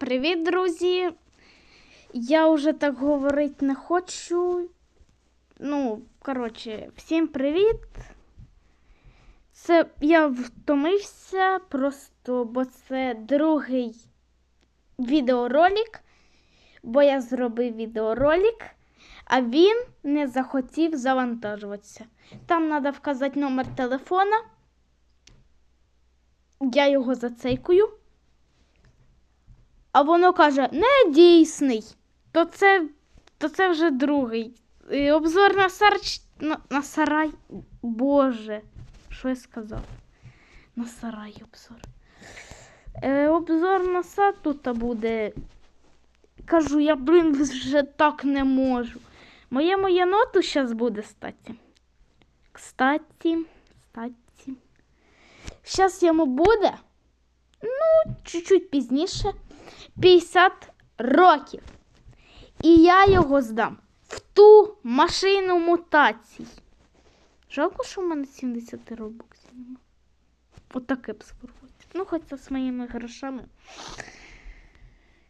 Привіт, друзі! Я вже так говорити не хочу. Ну, коротше, всім привіт. Це я втомився просто, бо це другий відеоролик, бо я зробив відеоролик, а він не захотів завантажуватися. Там треба вказати номер телефона. Я його зацейкую. А воно каже, не дійсний. То це, то це вже другий. Обзор на сарч... на, на сарай. Боже, що я сказав? На сарай обзор. Е, обзор на сад тут буде. Кажу, я, блін, вже так не можу. Моєму єноту зараз буде статі. Кстати, кстати. Зараз йому буде. Ну, чуть-чуть пізніше. 50 років. І я його здам в ту машину мутацій. Жалко, що в мене 70 робоксів нема. Отаке б спробувати. Ну, хоча з моїми грошами.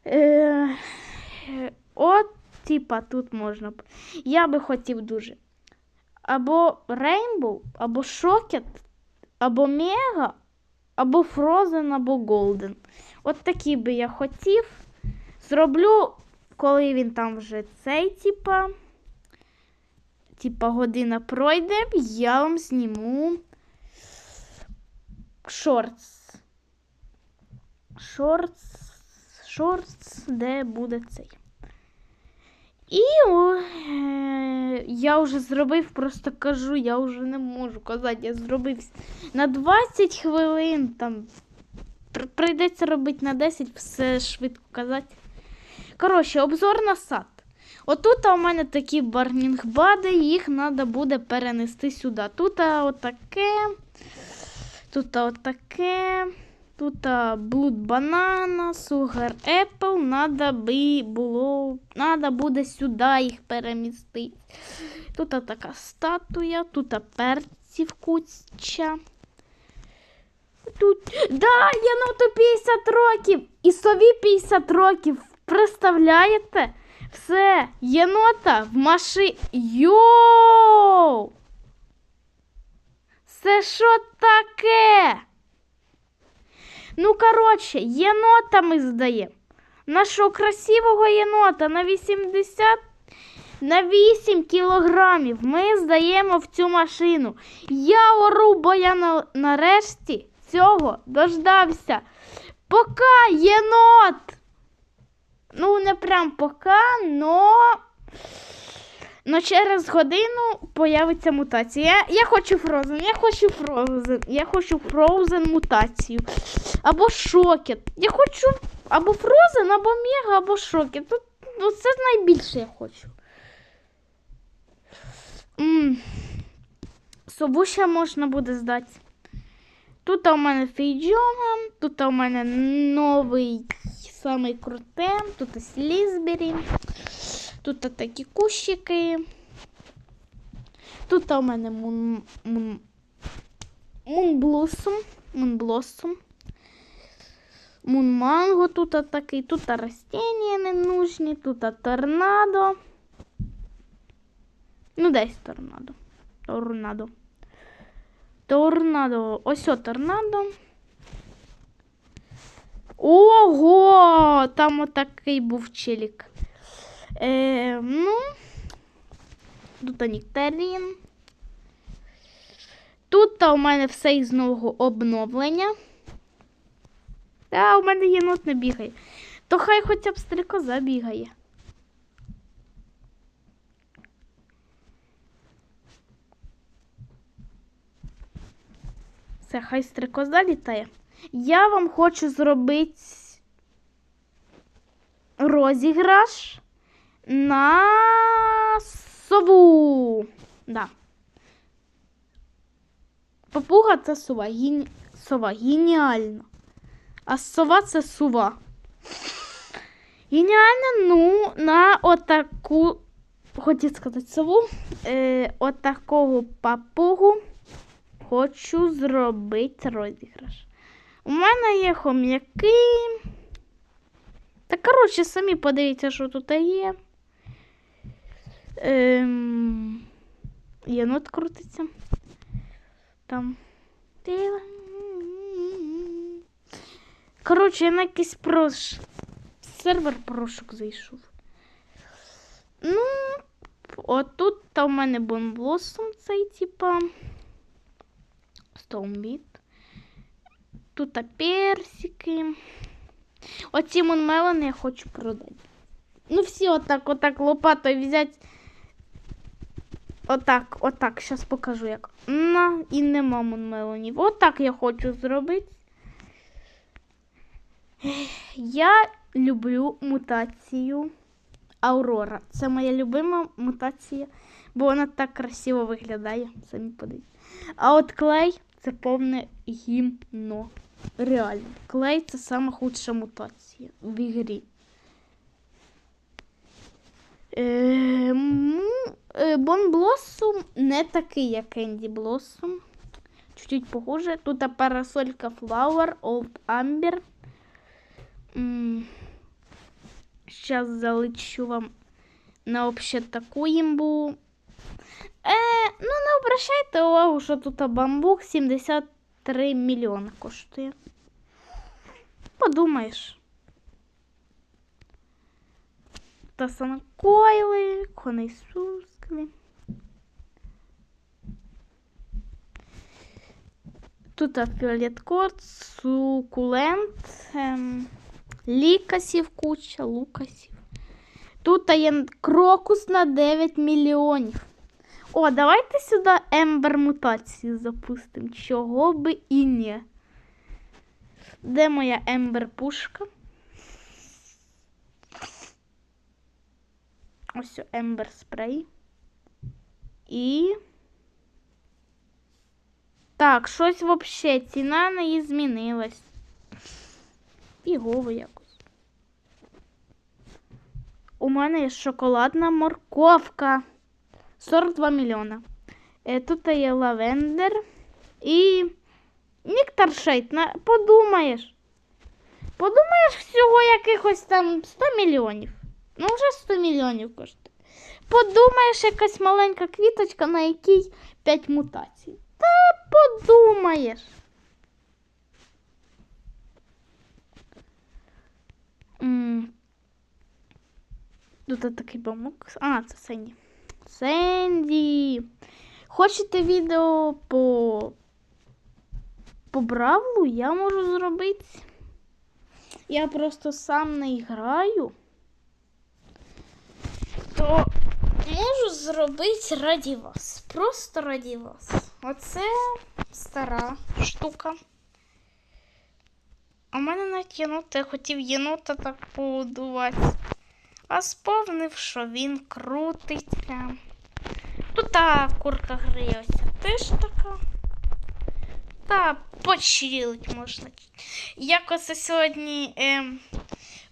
Е, е, от, типа, тут можна. Я би хотів дуже. Або Rainbow, або Шокет, або Мега, або Frozen, або Golden. От такі би я хотів. Зроблю, коли він там вже цей, типа, типа година пройде, я вам зніму шортс. Шортс, шортс, де буде цей. І о, е, я вже зробив, просто кажу, я вже не можу казати, я зробив на 20 хвилин там Прийдеться робити на 10, все швидко казати. Коротше, обзор на сад. Отут у мене такі барнінгбади, їх треба буде перенести сюди. Тут отаке, тут отаке, тут блуд банана, сугар було, надо буде сюди їх перемістити. Тут така статуя, тут перців куча. Тут. Да, Єноту 50 років і сові 50 років. Представляєте? Все, єнота в машині. Йоу! Це що таке? Ну, коротше, єнота ми здаємо. Нашого красивого єнота на 80 на 8 кілограмів ми здаємо в цю машину. Я ору, бо я на, нарешті цього дождався. Пока, єнот! Ну, не прям пока, но. Но через годину появиться мутація. Я, я хочу Фрозен, я хочу Фрозен, я хочу Фроузен мутацію. Або Шокет. Я хочу або Фрозен, або Мега, або Шокет. Тут, ну, це найбільше я хочу. М. Можна буде здати. Тут у мене Фейджона, тут у мене новий самий крутий, тут Слізбері, тут такі кущики. Тут у мене мун, мун, мунблосум, мунблосум. Мунманго тут такий, тут растіння не нужні, тут торнадо. Ну, десь торнадо. Торнадо. Торнадо. Ось о торнадо. Ого! Там отакий був челік. Е, ну, тут Ніктарін. Тут у мене все із нового обновлення. Та у мене єнот не бігає. То хай хоча б стрікоза бігає. Це хай стрикоза літає. Я вам хочу зробити розіграш на сову. Да. Папуга це сова. Гені... Сова. Геніально. А сова це сува. Геніально, ну, на отаку, хотів сказати сову, е, отакого папугу хочу зробити розіграш. У мене є хом'яки. Коротше, самі подивіться, що тут є. Ем... Єнот крутиться. Там. Коротше, я на якийсь прош... сервер прошук зайшов. Ну, отут та в мене бонблосом цей, типа. Стоумбіт. Тут персики. Оці мунмелони я хочу продати. Ну, всі отак, отак лопатою взяти. Отак, отак, зараз покажу як. На, і нема мунмелонів. Отак я хочу зробити. Я люблю мутацію Аурора. Це моя любима мутація, бо вона так красиво виглядає. Самі подивіться. А от клей це повне гімно. Реально. Клей це сама худша мутація в ігрі. Е, Бон Блоссум не такий, як Енді Блоссум. Чуть-чуть похоже. Тут парасолька Flower Old Amber. Зараз залечу вам на вообще таку імбу. Е, ну, обращайте увагу, що тут бамбук 73 мільйони коштує. Подумаєш. Та саме койли, коней сускли. Тут фіолет корт, сукулент, ем, лікасів куча, лукасів. Тут є крокус на 9 мільйонів. О, давайте сюди ембер мутацію запустимо. Чого би і ні. Де моя ембер пушка? Ось ембер спрей. І. Так, щось взагалі ціна неї змінилась. Фігово якось. У мене є шоколадна морковка. 42 мільйона. Е, Тут є лавендер і нектар шейт. Подумаєш. Подумаєш, всього якихось там 100 мільйонів. Ну, вже 100 мільйонів коштує. Подумаєш, якась маленька квіточка, на якій 5 мутацій. Та подумаєш. Тут такий бамок. А, це Сенді. Сенді. Хочете відео по по Бравлу? Я можу зробити. Я просто сам не граю. То можу зробити раді вас. Просто раді вас. Оце стара штука. А в мене навіть єнота, я хотів єнота так побудувати. А сповнив, що він крутиться. Тут та курка гриється теж така. Та почилить можна. Якось сьогодні ем,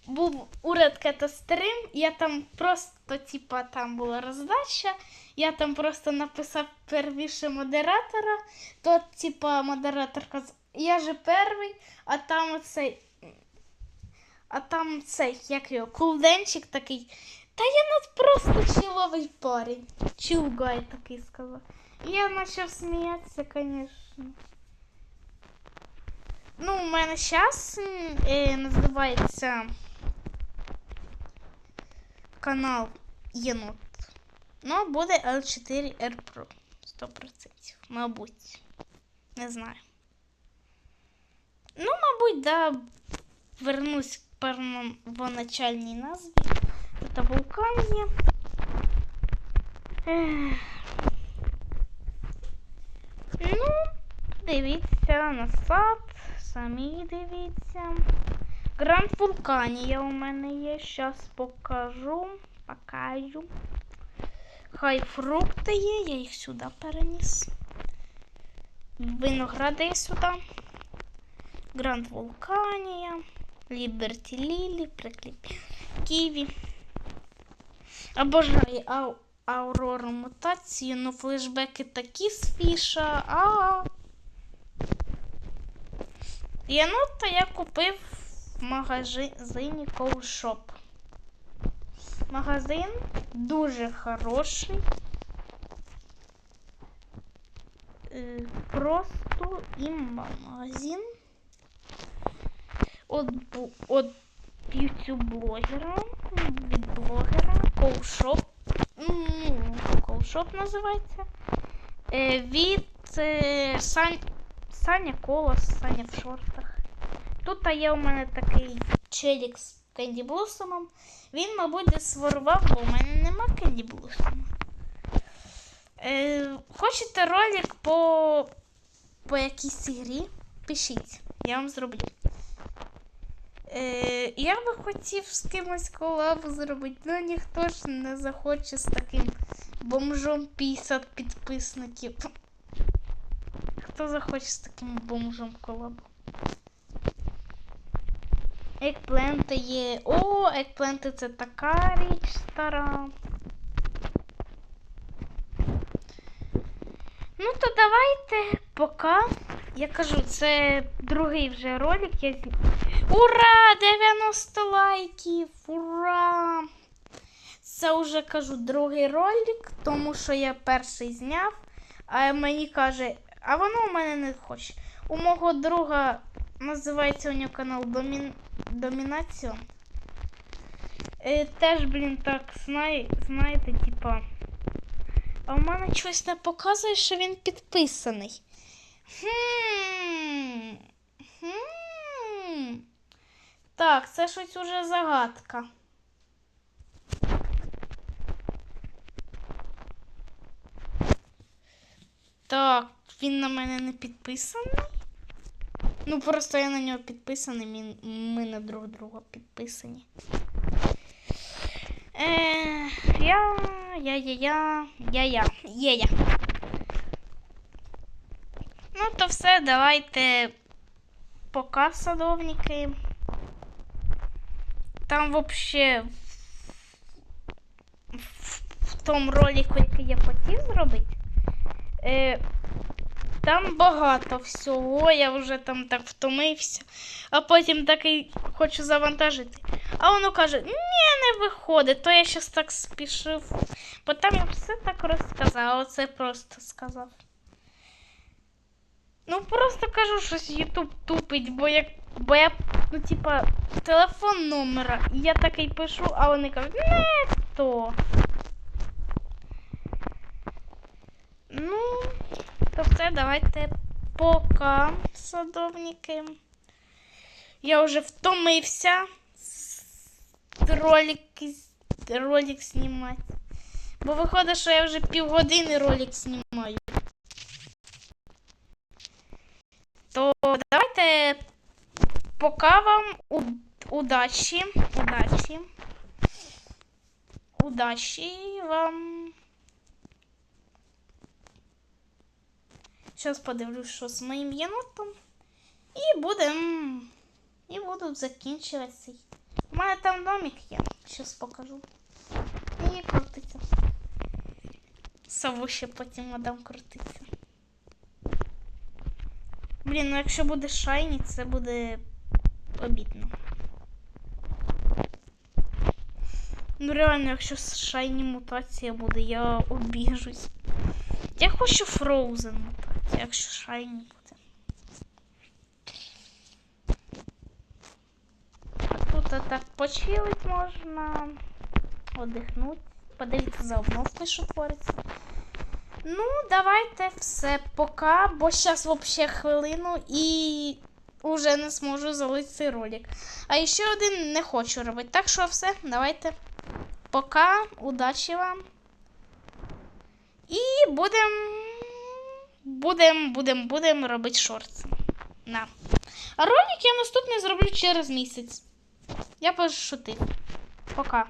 був уряд стрим, я там просто, типа, там була роздача, я там просто написав первіше модератора, то, типа, модератор казав, я же перший, а там оцей. А там цей, як його, кулденчик такий. Та я нас просто чиловий парень. Чилгай такий сказав. Я почав сміятися, звісно. Ну, у мене зараз е, називається канал Єнот. Ну, буде L4R Pro. 100%. Мабуть. Не знаю. Ну, мабуть, да, вернусь первоначальній назві. Тут вулкан є. Ех. Ну, дивіться на сад, самі дивіться. Гранд Вулканія у мене є. Зараз покажу. Покажу. Хай фрукти є, я їх сюди переніс. Виногради сюди. Гранд Вулканія, Ліберті Лілі, Прикліп Ківі. Обожаю ау Аурору мутацію, ну флешбеки такі з фіша. А. Єнота я купив в магазині Shop. Магазин дуже хороший. Е, Просто імба магазин. От, от ютуб-блогера, від блогера, Колшоп. Колшоп називається. Е, від е, Сань, Саня Колос, Саня в шортах. Тут є у мене такий челік з Кенді Блосомом. Він, мабуть, десь бо у мене нема Кенді Блосома. Е, хочете ролик по, по якійсь грі? Пишіть, я вам зроблю. Е, я би хотів з кимось колабу зробити, але ніхто ж не захоче з таким бомжом 50 підписників. Хто захоче з таким бомжом колабу? Екпленти є. О, екпленти це така річ стара. Ну, то давайте пока. Я кажу, це другий вже ролик. Я... Ура! 90 лайків! Ура! Це вже кажу другий ролик, тому що я перший зняв, а мені каже, а воно у мене не хоче. У мого друга називається у нього канал Домін... Домінаціон. Е, теж, блін, так знає, знаєте, типа. А в мене щось не показує, що він підписаний. Хм. Хм. Так, це щось уже загадка. Так, він на мене не підписаний. Ну, просто я на нього підписаний, ми, на друг друга підписані. Е, я, я, я, я, я, я, є я. Ну, то все, давайте пока, садовники. Там вообще в, в, в тому ролику, який я хотів зробити, е, там багато всього, я вже там так втомився, а потім такий хочу завантажити. А воно каже, ні, не виходить, то я щас так спішив. Бо там я все так розказав, оце просто сказав. Ну просто кажу, щось Ютуб тупить, бо я, бо я, ну, типа, телефон номера, і я такий пишу, а вони кажуть, не то. Ну, то все, давайте пока, садовники. Я вже втомився ролик, ролик знімати. Бо виходить, що я вже півгодини ролик знімаю. То давайте пока вам у- удачі. Удачі. Удачі вам. Зараз подивлюсь, що з моїм єнотом. І будем. І буду закінчувати цей. У мене там домик є. Зараз покажу. І крутиться. Сову ще потім надам крутиться. Блін, ну якщо буде шайні, це буде обідно. Ну реально, якщо шайні мутація буде, я обіжусь. Я хочу Frozen мутація, якщо шайні буде. А тут так почилить можна. Одихнути. Подивіться за обновкою, що твориться. Ну, давайте все пока, бо зараз взагалі хвилину і уже не зможу залити цей ролик. А ще один не хочу робити. Так що все, давайте. Пока, удачі вам. І будемо будем, будем, будем робити шорти. На. А ролик я наступний зроблю через місяць. Я пошутив. Пока.